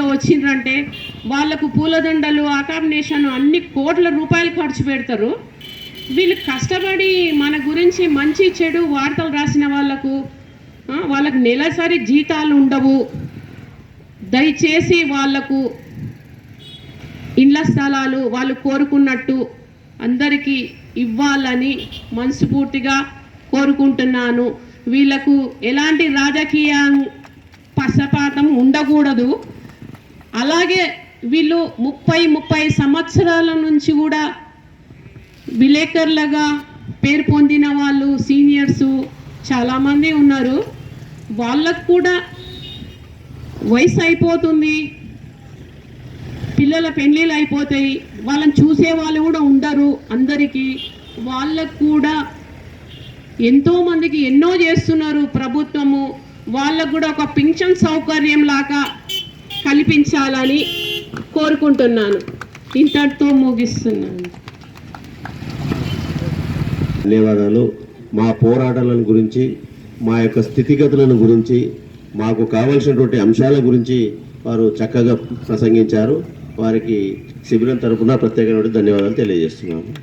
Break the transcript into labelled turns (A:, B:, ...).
A: ఏంటో వచ్చిండ్రంటే వాళ్ళకు పూలదండలు అకామిడేషన్ అన్ని కోట్ల రూపాయలు ఖర్చు పెడతారు. వీళ్ళు కష్టపడి మన గురించి మంచి చెడు వార్తలు రాసిన వాళ్ళకు వాళ్ళకు నెలసరి జీతాలు ఉండవు. దయచేసి వాళ్ళకు ఇండ్ల స్థలాలు వాళ్ళు కోరుకున్నట్టు అందరికీ ఇవ్వాలని మనస్ఫూర్తిగా కోరుకుంటున్నాను. వీళ్ళకు ఎలాంటి రాజకీయ పక్షపాతం ఉండకూడదు. అలాగే వీళ్ళు ముప్పై ముప్పై సంవత్సరాల నుంచి కూడా విలేకరులుగా పేరు పొందిన వాళ్ళు సీనియర్స్ చాలామంది ఉన్నారు. వాళ్ళకు కూడా వయసు అయిపోతుంది. పిల్లల పెళ్ళిళ్ళు అయిపోతాయి. వాళ్ళని చూసే వాళ్ళు కూడా ఉండరు అందరికీ. వాళ్ళకు కూడా ఎంతోమందికి ఎన్నో చేస్తున్నారు ప్రభుత్వము. వాళ్ళకు కూడా ఒక పింఛన్ సౌకర్యం లాగా కల్పించాలని కోరుకుంటున్నాను. ఇంతటితో ముగిస్తున్నాను.
B: ధన్యవాదాలు. మా పోరాటాలను గురించి మా యొక్క స్థితిగతులను గురించి మాకు కావలసినటువంటి అంశాల గురించి వారు చక్కగా ప్రసంగించారు. వారికి శిబిరం తరపున ప్రత్యేకమైన ధన్యవాదాలు తెలియజేస్తున్నాము.